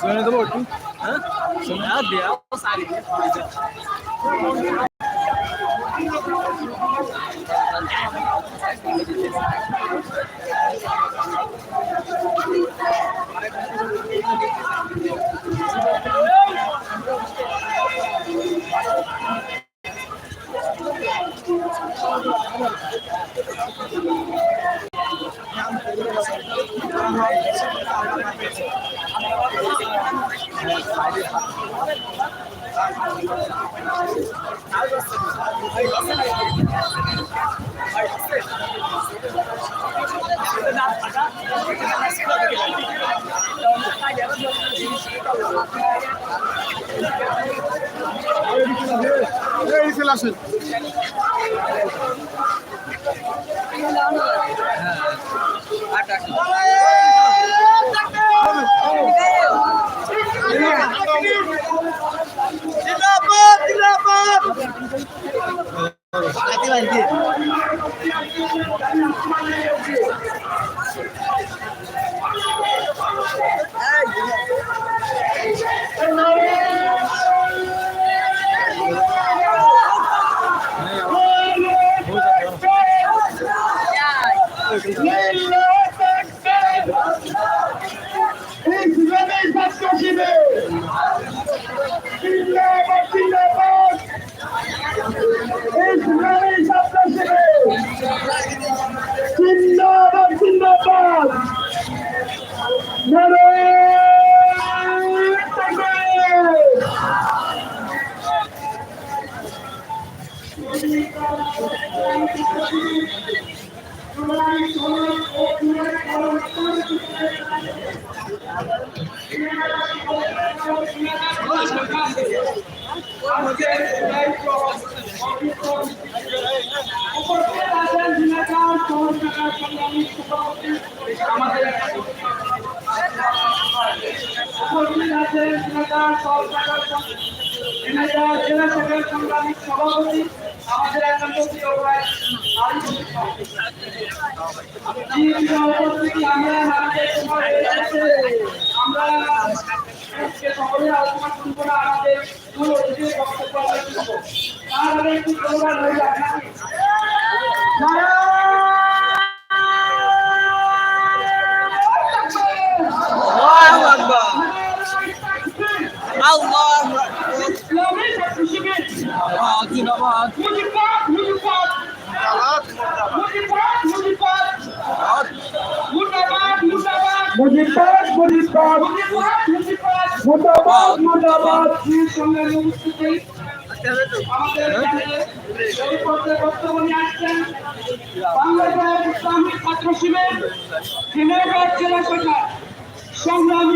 শুনে দেবো একটু হ্যাঁ শুনে দেওয়া সারি এই চলে আসেন ইসলামের সভাপতি, আমাদের একান্ত প্রিয় ভাই আমরা সকলে আলোচনা শুনব না, আমাদের মূল অতিথির বক্তব্য তার আগে একটু প্রোগ্রাম হয়ে যাক নাকি আল্লাহু আকবার আল্লাহু ইসলামী ছাত্র শিবির আকবার জিন্দাবাদ সংগ্রামী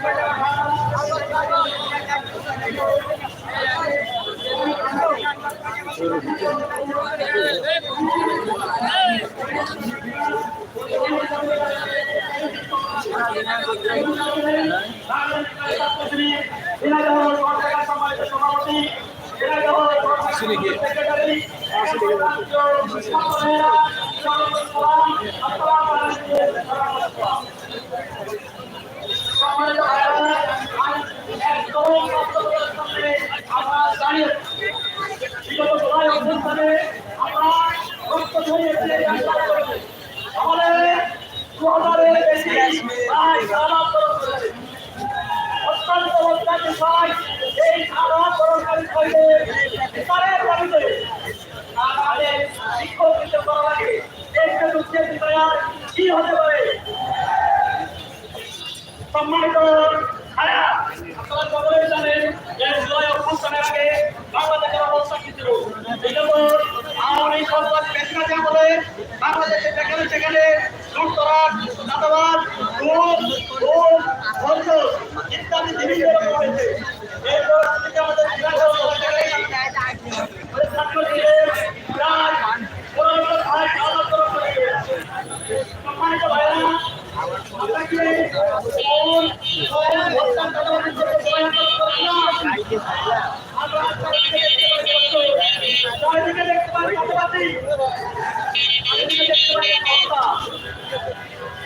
ঝামেলা গাইছে লাই আরিফ হোসেন ভাই বক্তব্য নিয়ে আসছেন আরিফ হোসেন ভাই আমাদের বেশি অত্যন্ত লজ্জাকে পাই এই সরকারি করলে বিচারের দাবিতে আমাদের শিক্ষকিত করা লাগে হতে পারে সম্মানিত বাংলাদেশে যেখানে সেখানে চাঁদাবাদ চাঁদাবাদ ঘুষ ঘুষ ধর্ষণ ইত্যাদি বিভিন্ন রকম হয়েছে। এরপর থেকে আমাদের ছাত্র ছিলেন প্রায় পনেরো ভাই আলাদা করে করেছে সম্মানিত ভাইরা আপনাকে কোন কোন হত্যা চাঁদাবাদের জন্য প্রয়াস করছিলাম আমরা আপনাকে দেখতে পাচ্ছি চারিদিকে দেখতে পাচ্ছি চাঁদাবাদী চারিদিকে দেখতে পাচ্ছি হত্যা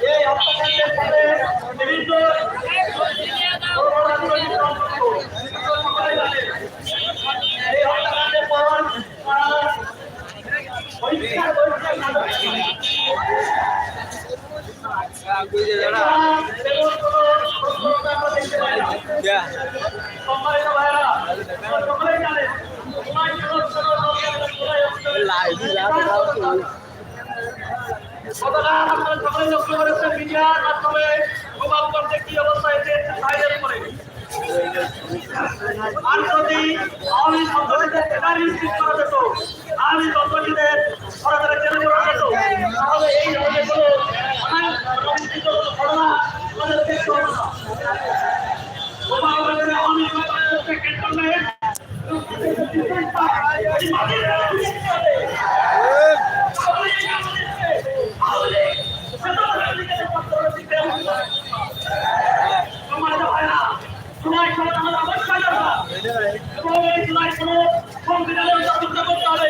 এই হত্যাকাণ্ডের সাথে বিভিন্ন বড় বড় রাজনৈতিক সম্পর্ক সবাই জানে এই হত্যাকাণ্ডের পর তারা বহিষ্কার বহিষ্কার না বুঝে যারা তেমন কোনো প্রশ্ন আমরা দেখতে পাই না সম্মানিত ভাইরা সকলেই জানেন সময় কেন ছোট লাইভ গতকাল আপনারা সকলে লক্ষ্য করেছেন মিডিয়ার মাধ্যমে প্রভাব করতে কি অবস্থা হয়েছে সাইডের উপরে আর যদি আওয়ামী সন্ত্রাসীদের করা আওয়ামী সন্ত্রাসীদের সরকারের জেলে করা তাহলে এই ধরনের কোনো ঘটনা আমাদের দেখতে হবে না। সন্ত্রাসীদের ক্যান্টনমেন্ট তোমার ভাইরা তোমার সাথে আমাদের অবশ্যই দরকার এবং এই জুলাই কোনো সংবিধানের যতটা করতে হবে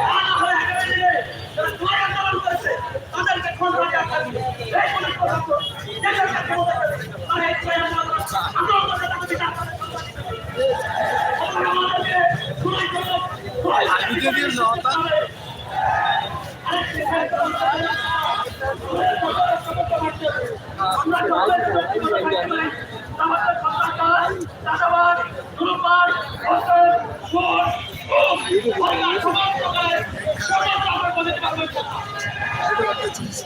তা না হলে আগামী দিনে যারা জুলাই আন্দোলন করেছে তাদেরকে ক্ষমতা দেওয়া থাকবে এই কোনো কথা তো দেশের কাছে ক্ষমতা দেবে। আর এই জুলাই আন্দোলন আন্দোলন করতে তাকে বিচার করতে হবে। তোমরা আমাদেরকে জুলাই করো, জুলাই করতে হবে। আরেকটি ক্ষেত্রে আমরা জুলাই করতে হবে। আমাদের সরকার চাষাবাদ ধূমপান অসর সুর সরকার সমাজ সরকারের সমাজ আমরা বলতে পারব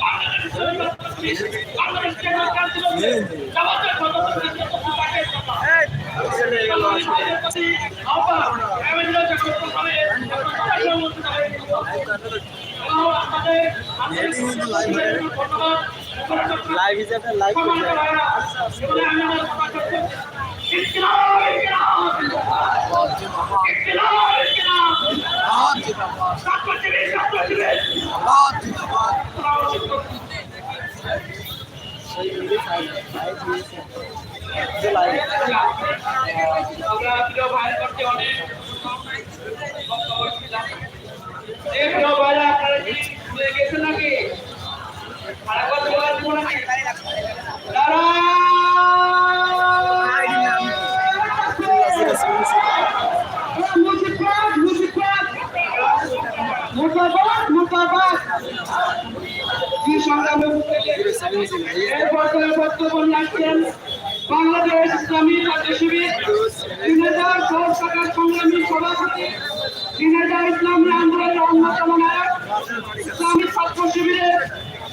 বাংলাদেশ কেন্দ্র কাউন্সিল জামাতের সদস্য পাকের কথা লাইভ হিসেবে লাইভ লাইভ মুর্দাবাদ মুর্দাবাদ কি সংগ্রামে এরপর করে বক্তব্য আসছেন বাংলাদেশ ইসলামী ছাত্র শিবির তিন হাজার দশ টাকার সংগ্রামী সভাপতি তিন হাজার ইসলামী আন্দোলনের অন্যতম নায়ক ইসলামী ছাত্র শিবিরের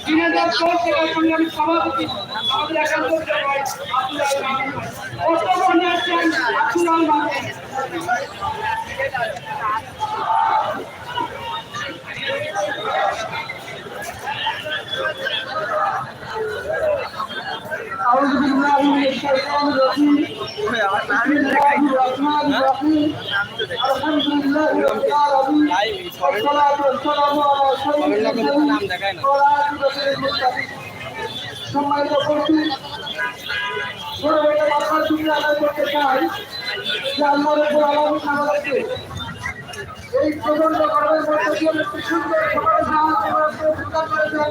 তিন হাজার দশ টাকার সংগ্রামী সভাপতি আমাদের আব্দুল আল الشيطان الرجيم بسم الله الرحمن الرحيم الحمد لله رب العالمين والصلاة والسلام على سيد المرسلين وعلى آله المتقين সম্মানিত উপস্থিত ছোট ছোট মাথার দিকে আদায় করতে চাই যে আল্লাহ রব্বুল আলামিন আমাদেরকে এই প্রচন্ড গরমের মধ্যে দিয়ে একটি সুন্দর সকালে সাহায্য করার প্রতিষ্ঠা করেছেন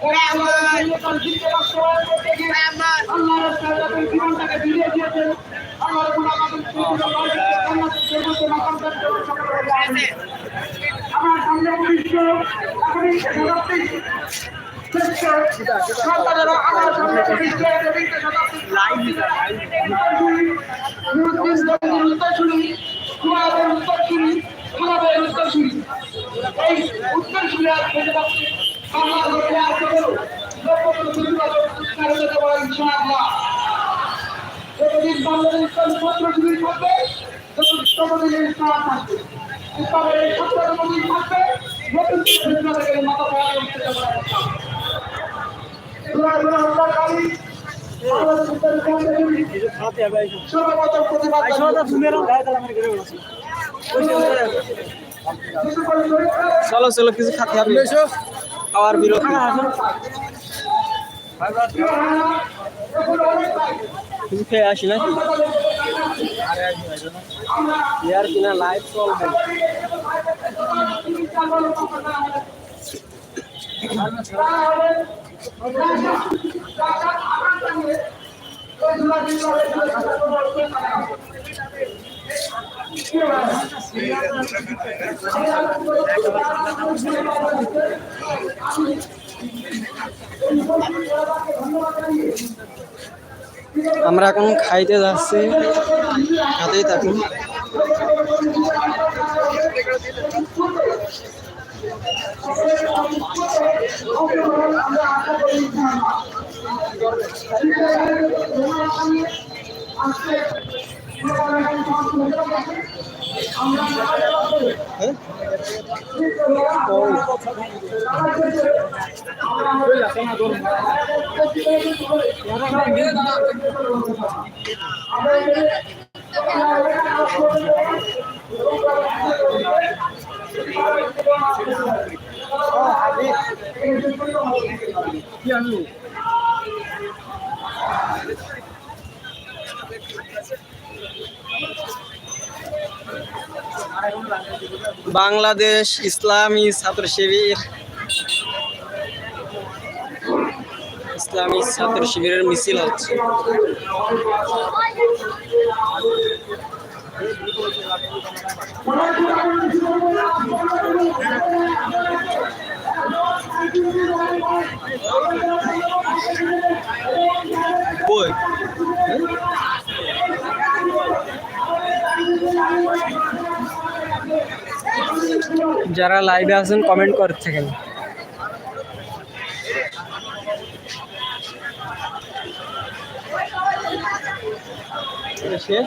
ওরা আমার নির্বাচন জিততে কষ্ট করতে গিয়ে আমার আল্লাহ রাস্তায় যখন জীবনটাকে বিলিয়ে দিয়েছেন আল্লাহ রকম আমাদের উত্তর শুনি এই উত্তর শুনে আর হতে পারে ইনশাআল্লাহ যতদিন বাংলাদেশ ইসলাম থাকবে ততদিন ইসলাম থাকবে ইসলামের এই ছাত্র থাকবে নতুন মাথা পাওয়া উঠতে সর্বপ্রথম প্রতিবাদ চলো চলো কিছু খাতে হবে। খাওয়ার বিরতি। কিছু খেয়ে আসি নাকি? ইয়ার কিনা লাইভ চলবে। আমরা এখন খাইতে যাচ্ছি খাতেই থাকুন হ্যাঁ? বাংলাদেশ ইসলামী ছাত্র শিবির ইসলামী ছাত্র শিবিরের মিছিল হচ্ছে। কই? যারা লাইভে আছেন কমেন্ট করে থাকেন। শেষ?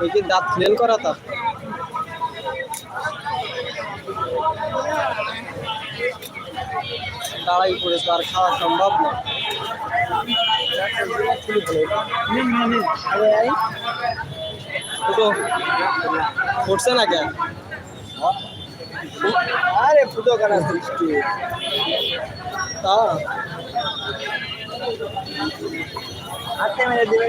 ওই কি দাঁত ফেল করা তা দাঁড়াই পড়েছে, আর খাওয়া সম্ভব না। ফুটো না কেন? আরে ফুটো কেন সৃষ্টি তা। হাতে মেরে দিবে